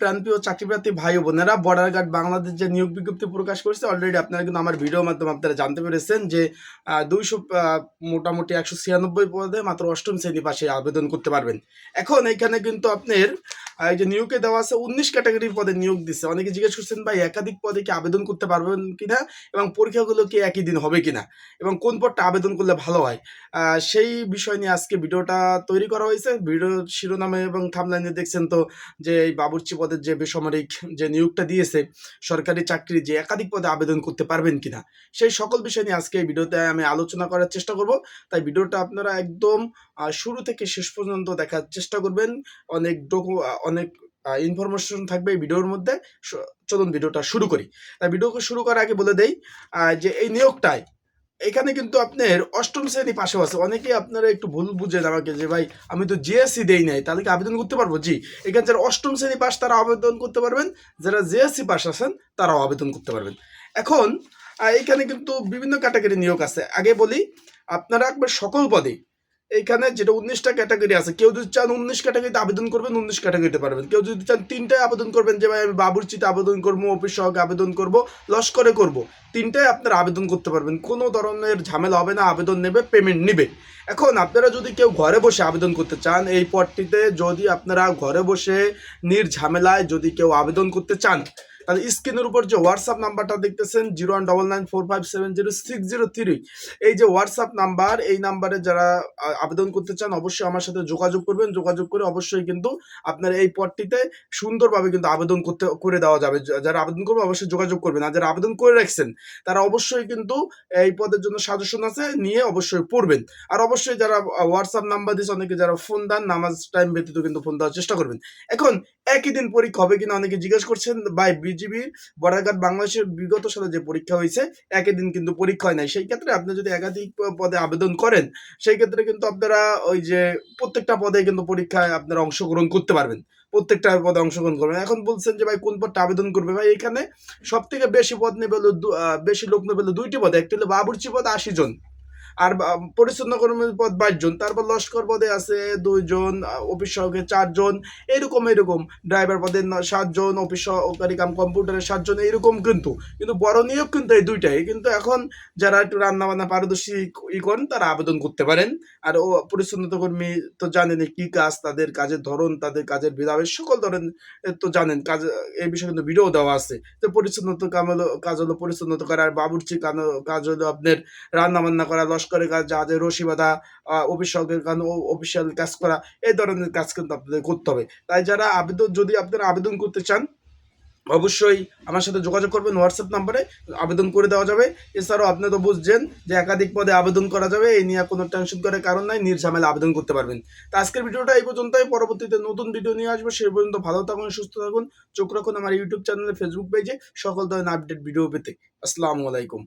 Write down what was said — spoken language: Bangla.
প্রাণপ্রিয় চাকরিপ্রার্থী ভাই বোনেরা বর্ডার গার্ড বাংলাদেশ যে নিয়োগ বিজ্ঞপ্তি প্রকাশ করেছে অলরেডি আপনারা কিন্তু আমার ভিডিওর মাধ্যমে আপনারা জানতে পেরেছেন যে দুইশো মোটামুটি একশো ছিয়ানব্বই পদে মাত্র অষ্টম শ্রেণি পাশে আবেদন করতে পারবেন। এখন এখানে কিন্তু আপনার যে নিয়োগে দেওয়া আছে, উনিশ ক্যাটাগরির পদে নিয়োগ দিচ্ছে অনেকে জিজ্ঞেস করছেন, ভাই, একাধিক পদে কি আবেদন করতে পারবেন কিনা? এবং পরীক্ষাগুলো কি একই দিন হবে কিনা? এবং কোন পদটা আবেদন করলে ভালো হয়? সেই বিষয় নিয়ে আজকে ভিডিওটা তৈরি করা হয়েছে। ভিডিও শিরোনামে এবং থামলাইনে দেখছেন তো যে এই বাবুর্চি পদের যে বেসামরিক যে নিয়োগটা দিয়েছে, সরকারি চাকরি যে একাধিক পদে আবেদন করতে পারবেন কিনা? সেই সকল বিষয় নিয়ে আজকে এই ভিডিওতে আমি আলোচনা করার চেষ্টা করব। তাই ভিডিওটা আপনারা একদম শুরু থেকে শেষ পর্যন্ত দেখার চেষ্টা করবেন। অনেক ডকু অনেক ইনফরমেশন থাকবে এই ভিডিওর মধ্যে। চলুন ভিডিওটা শুরু করি। তাই ভিডিওকে শুরু করার আগে বলে দেই যে এই নিয়োগটায়, এখানে কিন্তু আপনার অষ্টম শ্রেণি পাশেও আছে। অনেকেই আপনারা একটু ভুল বুঝেন আমাকে যে, ভাই, আমি তো জিএসসি দেই নাই, তাহলে কি আবেদন করতে পারব? জি, এখানে যারা অষ্টম শ্রেণি পাস তারা আবেদন করতে পারবেন। যারা জিএসসি পাস আছেন, তারাও আবেদন করতে পারবেন। এখন এখানে কিন্তু বিভিন্ন ক্যাটাগরি নিয়োগ আছে। আগে বলি, আপনারা একবার সকল পদে এইখানে যেটা উনিশটা ক্যাটাগরি আছে, কেউ যদি চান উনিশ ক্যাটাগরিতে আবেদন করবেন, উনিশ ক্যাটাগরিতে পারবেন। কেউ যদি চান তিনটায় আবেদন করবেন, যে ভাই আমি বাবুরচিতে আবেদন করব অফিস সহকে আবেদন করব, লস্করে করব, তিনটায় আপনারা আবেদন করতে পারবেন। কোনো ধরনের ঝামেলা হবে না, আবেদন নেবে পেমেন্ট নেবে। এখন আপনারা যদি কেউ ঘরে বসে আবেদন করতে চান, এই পদটিতে যদি আপনারা ঘরে বসে নির্ঝামেলায় যদি কেউ আবেদন করতে চান তাহলে স্ক্রিনের উপর যে হোয়াটসঅ্যাপ নাম্বারটা দেখতেছেন zero one double nine four five seven zero six zero three এই যে হোয়াটসঅ্যাপ নাম্বার, এই নাম্বারে যারা আবেদন করতে চান, অবশ্যই আমার সাথে যোগাযোগ করবেন। যোগাযোগ করে অবশ্যই কিন্তু আপনার এই পদটিতে সুন্দরভাবে কিন্তু আবেদন করতে, করে দেওয়া যাবে। যারা আবেদন করবে, অবশ্যই যোগাযোগ করবেন। আর যারা আবেদন করে রাখছেন, তারা অবশ্যই কিন্তু এই পদের জন্য সাজেশন আছে, নিয়ে অবশ্যই পড়বেন। আর অবশ্যই যারা হোয়াটসঅ্যাপ নাম্বার দিয়েছে, অনেকে যারা ফোন দেন, নামাজ টাইম ব্যতীত কিন্তু ফোন দেওয়ার চেষ্টা করবেন। এখন একই দিন পরীক্ষা হবে কিনা অনেকে জিজ্ঞেস করছেন, ভাই বিজিবি বর্ডার গার্ড বাংলাদেশের বিগত সালে যে পরীক্ষা হয়েছে, একই দিন কিন্তু পরীক্ষা হয় নাই। সেই ক্ষেত্রে আপনি যদি একাধিক পদে আবেদন করেন, সেই ক্ষেত্রে কিন্তু আপনারা ওই যে প্রত্যেকটা পদে কিন্তু পরীক্ষায় আপনারা অংশগ্রহণ করতে পারবেন। প্রত্যেকটা পদে অংশগ্রহণ করবেন। এখন বলছেন যে, ভাই, কোন পদটা আবেদন করবে? ভাই, এখানে সব থেকে বেশি পদ নেবে হলো বেশি লোক নেবে হলো দুইটি পদে। একটি হলো বাবুর্চি পদ, আশি জন। আর পরিচ্ছন্ন কর্মীর পদ বাইশ জন তারপর লস্কর পদে আছে দুইজন অফিস সহকারী চারজন, এরকম এরকম। ড্রাইভার পদে সাতজন, অফিস সহকারী কাম কম্পিউটারের সাতজন, এরকম কিন্তু। কিন্তু বড় নিয়োগ কিন্তু এই দুইটাই। কিন্তু এখন যারা একটু রান্না বান্না পারদর্শী ই করেন, তারা আবেদন করতে পারেন। আর ও পরিচ্ছন্নতা কর্মী তো জানেন কি কাজ, তাদের কাজের ধরন, তাদের কাজের বিধাবের সকল ধরনের তো জানেন, কাজ, এই বিষয়ে কিন্তু ভিডিও দেওয়া আছে। তো পরিচ্ছন্নতা কাম হলো, কাজ হলো পরিচ্ছন্নতা করা, আর বাবুর্চি কাজ হলো আপনার রান্না বান্না করা লস্করের কাজ জাহাজের রশি বাঁধা অফিস সহকারী কাজ অফিসিয়াল কাজ করা, এই ধরনের কাজ কিন্তু আপনাদের করতে হবে। তাই যারা আবেদন, যদি আপনারা আবেদন করতে চান, অবশ্যই আমার সাথে যোগাযোগ করবেন হোয়াটসঅ্যাপ নাম্বারে আবেদন করে দেওয়া যাবে। এছাড়াও আপনি তো বুঝছেন যে একাধিক পদে আবেদন করা যাবে, এই নিয়ে কোনো টেনশন করার কারণ নাই নির্ঝামেলা আবেদন করতে পারবেন। তো আজকের ভিডিওটা এই পর্যন্তই। পরবর্তীতে নতুন ভিডিও নিয়ে আসব সেই পর্যন্ত ভালো থাকুন, সুস্থ থাকুন। চোখ রাখুন আমার ইউটিউব চ্যানেলে ফেসবুক পেজে সকল ধরনের আপডেট ভিডিও পেতে। আসসালামু আলাইকুম।